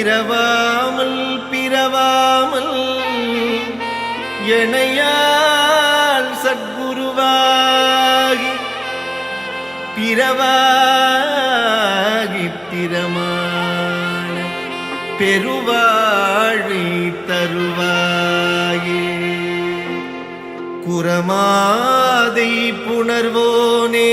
இரவாமல் பிறவாமல் இணையால் சத்குருவாகி பிறவாகி பிறமான பெருவாழி தருவாயே. குரமாதை புணர்வோனே.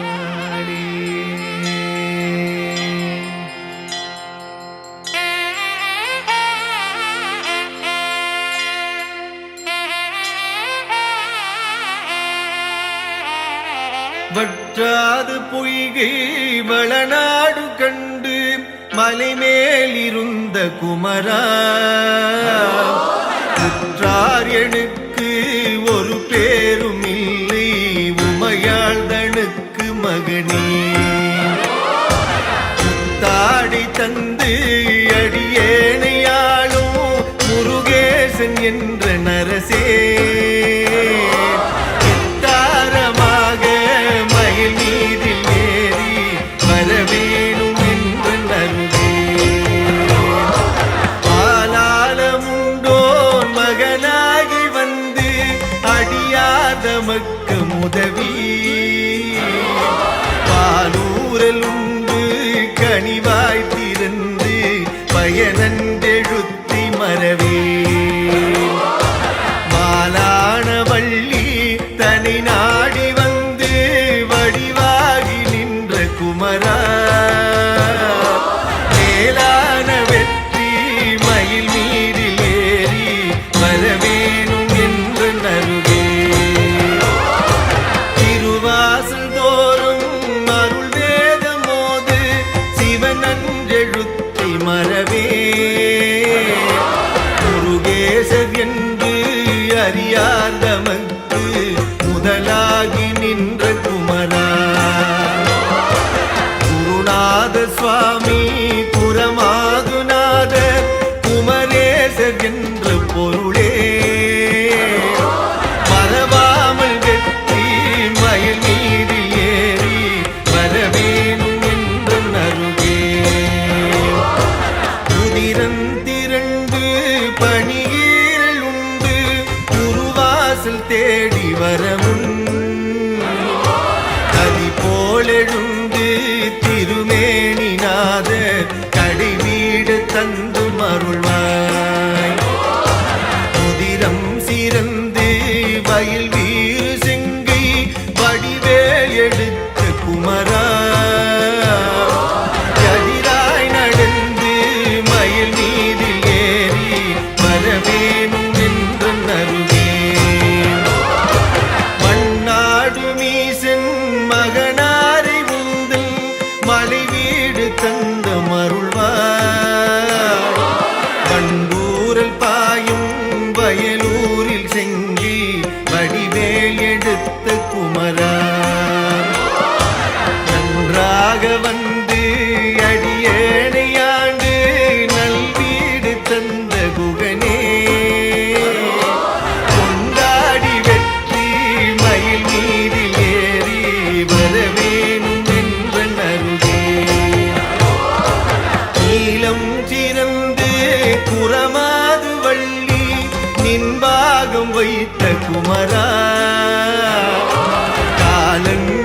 மிகு வளநாடு கண்டு மலைமேலிருந்த குமரா. குற்றார் எனக்கு ஒரு பேரும் இல்லை உமையாழ்தனுக்கு மகனே. ஆதமக்கு முதவி. பாலூரலும் வாசல் தேடி வரமுன் காலம் வைத்த குமரா. காலங்கள்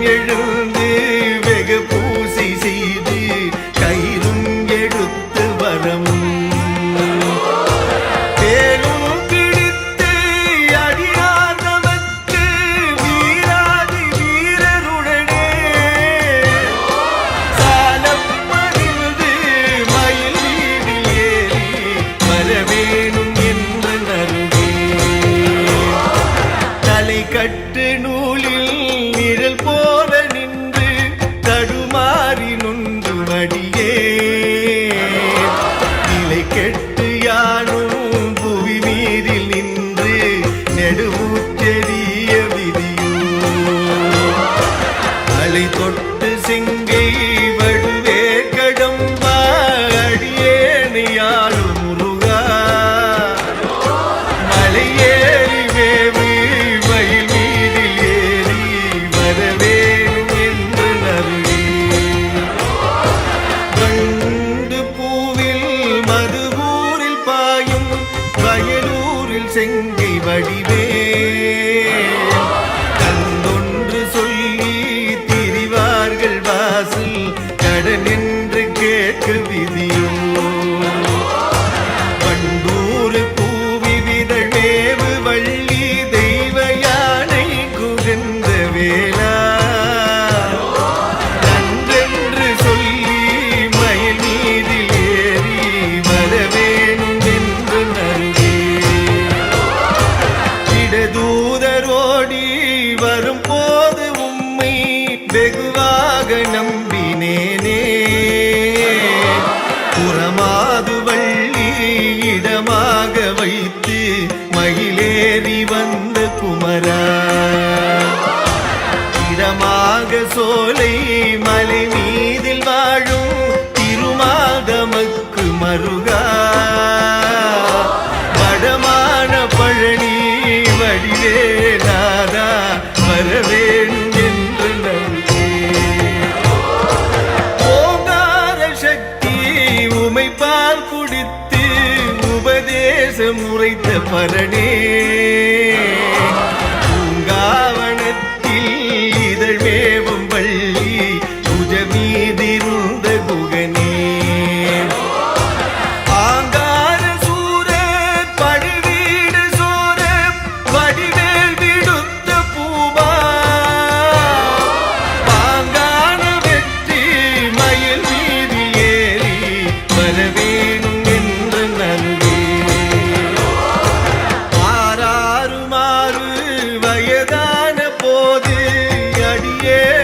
வயலூரில் செங்கை வடிவே. உனக்காக நம்பினேனே. புறமாது வள்ளி இடமாக வைத்து மயிலேறி வந்த குமரா. இடமாக சோலை மலை மீதில் வாழும் முறைத்த பரணே yeah.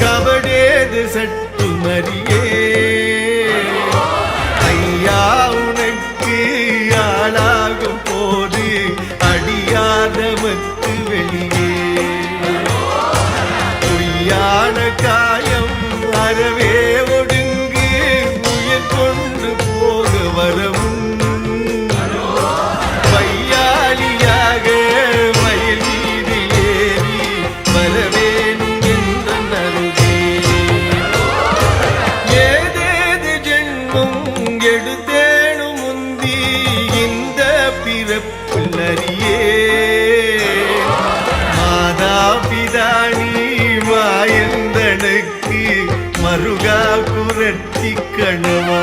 கபடேது சட்டு மறி இந்த பிறப்பு நரியே. மாதா பிதாணி மாயந்தனுக்கு மருகா குரட்சி கணவா.